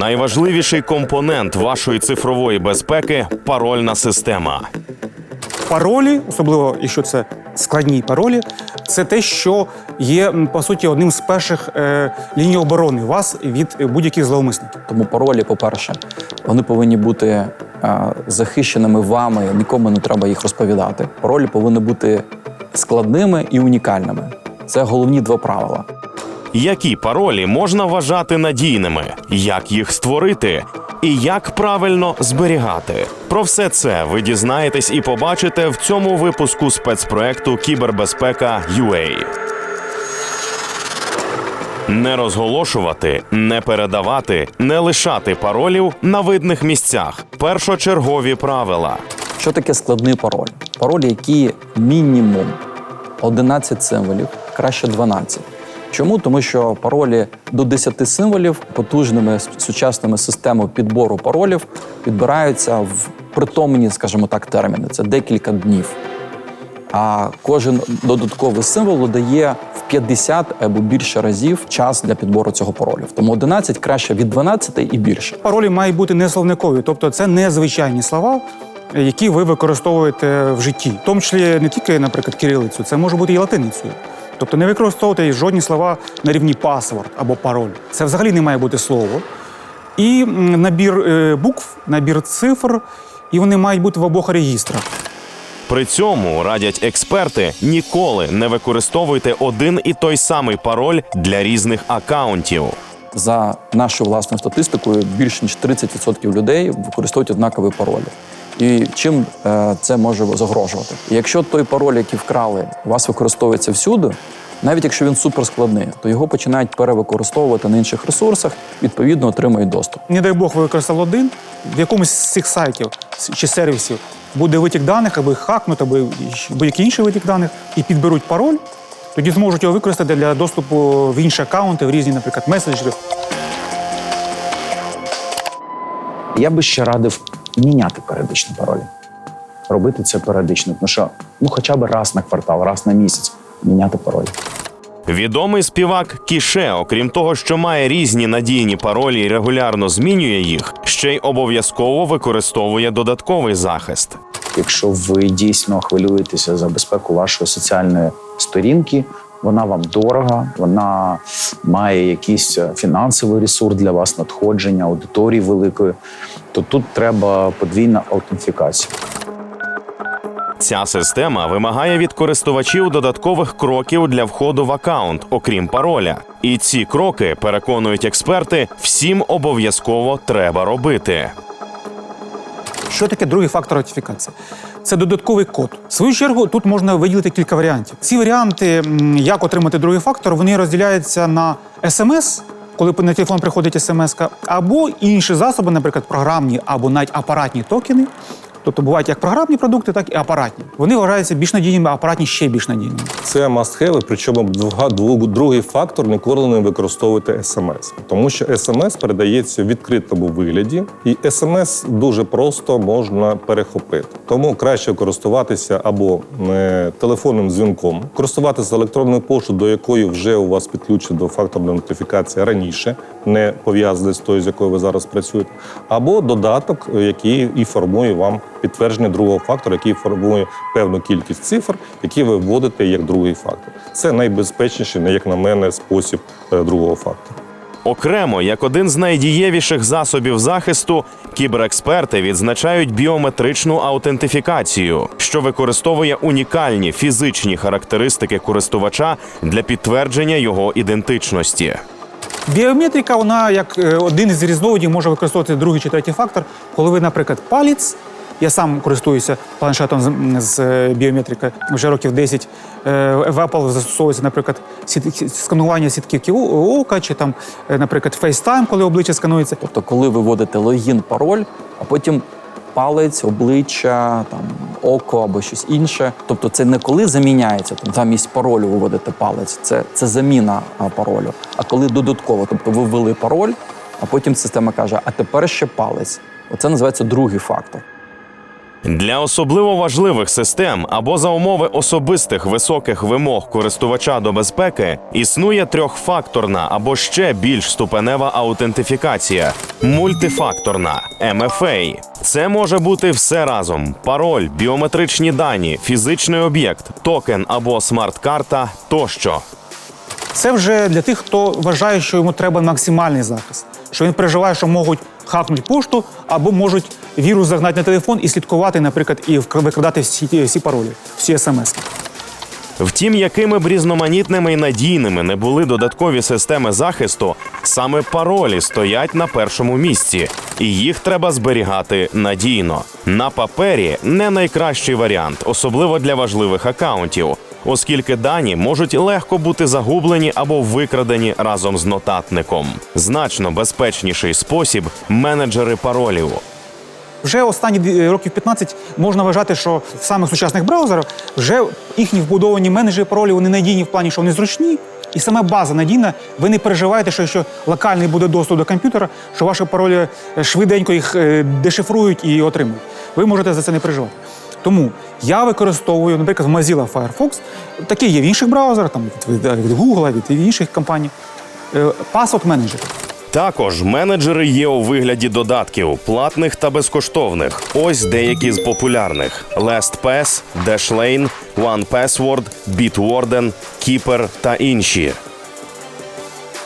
Найважливіший компонент вашої цифрової безпеки парольна система. Паролі, особливо якщо це складні паролі, це те, що є по суті одним з перших е, ліній оборони вас від будь-яких зловмисників. Тому паролі, по-перше, вони повинні бути е, захищеними вами, нікому не треба їх розповідати. Паролі повинні бути складними і унікальними. Це головні два правила. Які паролі можна вважати надійними, як їх створити і як правильно зберігати. Про все це ви дізнаєтесь і побачите в цьому випуску спецпроекту Кібербезпека UA. Не розголошувати, не передавати, не лишати паролів на видних місцях. Першочергові правила. Що таке складний пароль? Паролі, які мінімум 11 символів, краще 12. Чому? Тому що паролі до 10 символів потужними сучасними системами підбору паролів підбираються в притомні, скажімо так, терміни. Це декілька днів. А кожен додатковий символ дає в 50 або більше разів час для підбору цього паролю. Тому 11 краще від 12 і більше. Паролі мають бути не словникові, тобто це не звичайні слова, які ви використовуєте в житті. В тому числі не тільки, наприклад, кирилицю, це може бути і латиницею. Тобто не використовувати жодні слова на рівні паспорт або пароль. Це взагалі не має бути слово. І набір е, букв, набір цифр, і вони мають бути в обох регістрах. При цьому радять експерти ніколи не використовуйте один і той самий пароль для різних акаунтів. За нашою власною статистикою, більше ніж 30% людей використовують однакові паролі. І чим е, це може загрожувати? І Якщо той пароль, який вкрали, у вас використовується всюди, навіть якщо він суперскладний, то його починають перевикористовувати на інших ресурсах, відповідно отримують доступ. Не дай Бог ви використали один, в якомусь з цих сайтів чи сервісів буде витік даних, або їх хакнуть, або будь-який інший витік даних, і підберуть пароль, тоді зможуть його використати для доступу в інші аккаунти, в різні, наприклад, меседжери. Я би ще радив міняти періодично паролі. Робити це періодично, тому що ну хоча б раз на квартал, раз на місяць міняти пароль. Відомий співак Кіше, окрім того, що має різні надійні паролі і регулярно змінює їх, ще й обов'язково використовує додатковий захист. Якщо ви дійсно хвилюєтеся за безпеку вашої соціальної сторінки, вона вам дорога, вона має якийсь е, фінансовий ресурс для вас, надходження, аудиторії великої, то тут треба подвійна аутентифікація. Ця система вимагає від користувачів додаткових кроків для входу в акаунт, окрім пароля. І ці кроки, переконують експерти, всім обов'язково треба робити. Що таке другий фактор аутентифікації? Це додатковий код. В свою чергу тут можна виділити кілька варіантів. Ці варіанти, як отримати другий фактор, вони розділяються на смс, коли на телефон приходить смс, або інші засоби, наприклад, програмні або навіть апаратні токени. Тобто бувають як програмні продукти, так і апаратні. Вони вважаються більш надійними, а апаратні ще більш надійними. Це must-have, причому другий фактор ніколи не використовуйте смс, тому що смс передається в відкритому вигляді, і смс дуже просто можна перехопити. Тому краще користуватися або е, телефонним дзвінком, користуватися електронною поштою, до якої вже у вас підключена до факторної нотифікації раніше, не пов'язаний з тою, з якою ви зараз працюєте, або додаток, який і формує вам підтвердження другого фактора, який формує певну кількість цифр, які ви вводите як другий фактор. Це найбезпечніший, як на мене, спосіб е, другого фактора. Окремо, як один з найдієвіших засобів захисту, кіберексперти відзначають біометричну аутентифікацію, що використовує унікальні фізичні характеристики користувача для підтвердження його ідентичності. Біометрика, вона як е, один із різновидів може використовувати другий чи третій фактор, коли ви, наприклад, палець. Я сам користуюся планшетом з, е, вже років 10. Е, В Apple застосовується, наприклад, сканування сітківки о- ока, чи там, е, наприклад, FaceTime, коли обличчя сканується. Тобто, коли ви вводите логін, пароль, а потім палець, обличчя, там око або щось інше. Тобто, це не коли заміняється там замість паролю ви вводите палець, це, це заміна паролю. А коли додатково, тобто ви ввели пароль, а потім система каже: а тепер ще палець. Оце називається другий фактор. Для особливо важливих систем або за умови особистих високих вимог користувача до безпеки існує трьохфакторна або ще більш ступенева аутентифікація мультифакторна MFA. Це може бути все разом: пароль, біометричні дані, фізичний об'єкт, токен або смарт-карта тощо. Це вже для тих, хто вважає, що йому треба максимальний захист. Що він переживає, що можуть хакнути пошту або можуть вірус загнати на телефон і слідкувати, наприклад, і викрадати всі, всі паролі, всі смс. Втім, якими б різноманітними і надійними не були додаткові системи захисту, саме паролі стоять на першому місці, і їх треба зберігати надійно. На папері не найкращий варіант, особливо для важливих акаунтів, оскільки дані можуть легко бути загублені або викрадені разом з нотатником. Значно безпечніший спосіб менеджери паролів. Вже останні років 15 можна вважати, що в самих сучасних браузерах вже їхні вбудовані менеджери паролів вони надійні в плані, що вони зручні, і сама база надійна. Ви не переживаєте, що якщо локальний буде доступ до комп'ютера, що ваші паролі е, швиденько їх е, дешифрують і отримують. Ви можете за це не переживати. Тому я використовую, наприклад, в Mozilla Firefox, такі є в інших браузерах, там від, від, Google, від інших компаній. Password менеджер. Також менеджери є у вигляді додатків платних та безкоштовних. Ось деякі з популярних: LastPass, Dashlane, OnePassword, Bitwarden, Keeper та інші.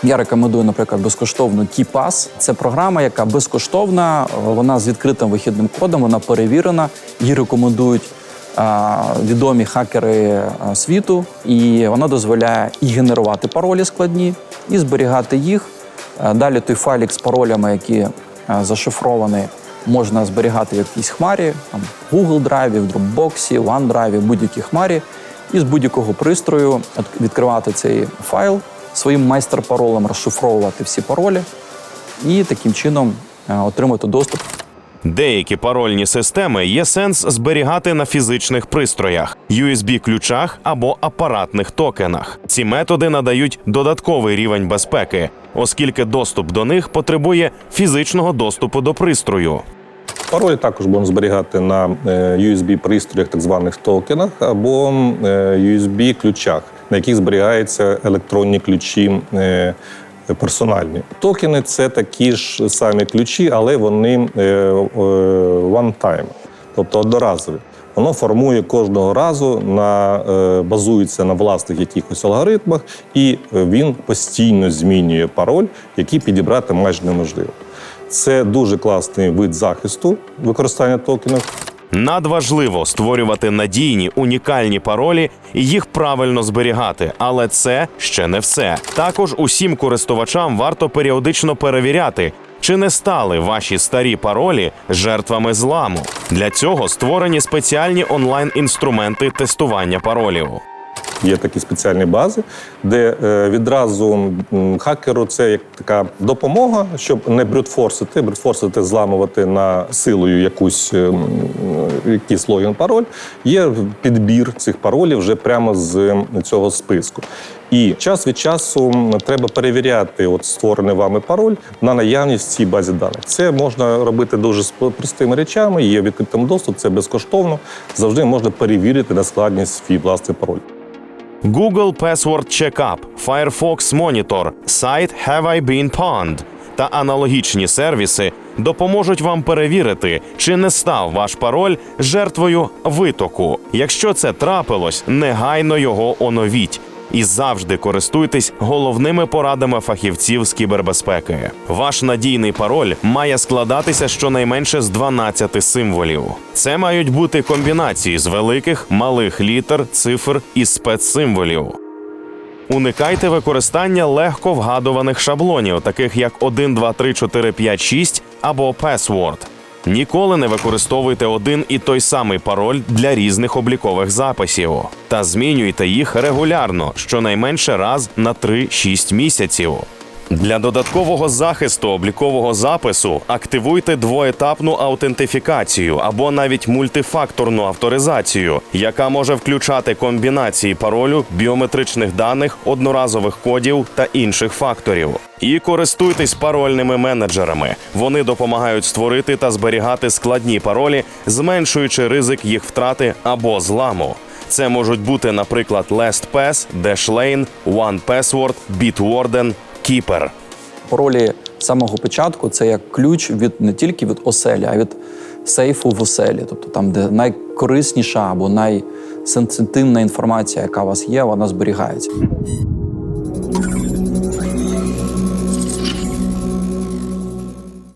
Я рекомендую, наприклад, безкоштовну KeyPass. Це програма, яка безкоштовна, вона з відкритим вихідним кодом, вона перевірена. Її рекомендують відомі хакери світу, і вона дозволяє і генерувати паролі складні, і зберігати їх. Далі той файлік з паролями, які зашифровані, можна зберігати в якійсь хмарі, там, Google Drive, Dropbox, OneDrive, будь-якій хмарі, і з будь-якого пристрою відкривати цей файл, своїм майстер-паролем розшифровувати всі паролі і таким чином е, отримати доступ Деякі парольні системи є сенс зберігати на фізичних пристроях, USB-ключах або апаратних токенах. Ці методи надають додатковий рівень безпеки, оскільки доступ до них потребує фізичного доступу до пристрою. Паролі також можна зберігати на е, USB-пристроях, так званих токенах, або е, USB-ключах, на яких зберігаються електронні ключі. е, Персональні токени це такі ж самі ключі, але вони е, е, one time, тобто одноразові. Воно формує кожного разу на базується на власних якихось алгоритмах, і він постійно змінює пароль, який підібрати майже неможливо. Це дуже класний вид захисту використання токенів. Надважливо створювати надійні унікальні паролі і їх правильно зберігати, але це ще не все. Також усім користувачам варто періодично перевіряти, чи не стали ваші старі паролі жертвами зламу. Для цього створені спеціальні онлайн-інструменти тестування паролів. Є такі спеціальні бази, де е, відразу хакеру це як така допомога, щоб не брютфорсити, брютфорсити, зламувати на силою якусь е, якийсь логін пароль. Є підбір цих паролів вже прямо з цього списку. І час від часу треба перевіряти от створений вами пароль на наявність в цій базі даних. Це можна робити дуже простими речами. Є відкритим доступ, це безкоштовно. Завжди можна перевірити на складність свій власний пароль. Google Password Checkup, Firefox Monitor, сайт Have I Been Pwned та аналогічні сервіси допоможуть вам перевірити, чи не став ваш пароль жертвою витоку. Якщо це трапилось, негайно його оновіть. І завжди користуйтесь головними порадами фахівців з кібербезпеки. Ваш надійний пароль має складатися щонайменше з 12 символів. Це мають бути комбінації з великих, малих літер, цифр і спецсимволів. Уникайте використання легко вгадуваних шаблонів, таких як 1, 2, 3, 4, 5, 6 або password. Ніколи не використовуйте один і той самий пароль для різних облікових записів та змінюйте їх регулярно, щонайменше раз на 3-6 місяців. Для додаткового захисту облікового запису активуйте двоетапну аутентифікацію або навіть мультифакторну авторизацію, яка може включати комбінації паролю, біометричних даних, одноразових кодів та інших факторів. І користуйтесь парольними менеджерами. Вони допомагають створити та зберігати складні паролі, зменшуючи ризик їх втрати або зламу. Це можуть бути, наприклад, LastPass, Dashlane, OnePassword, Bitwarden, Keeper. Паролі самого початку це як ключ від не тільки від оселі, а від сейфу в оселі. Тобто там, де найкорисніша або найсенситивна інформація, яка у вас є, вона зберігається.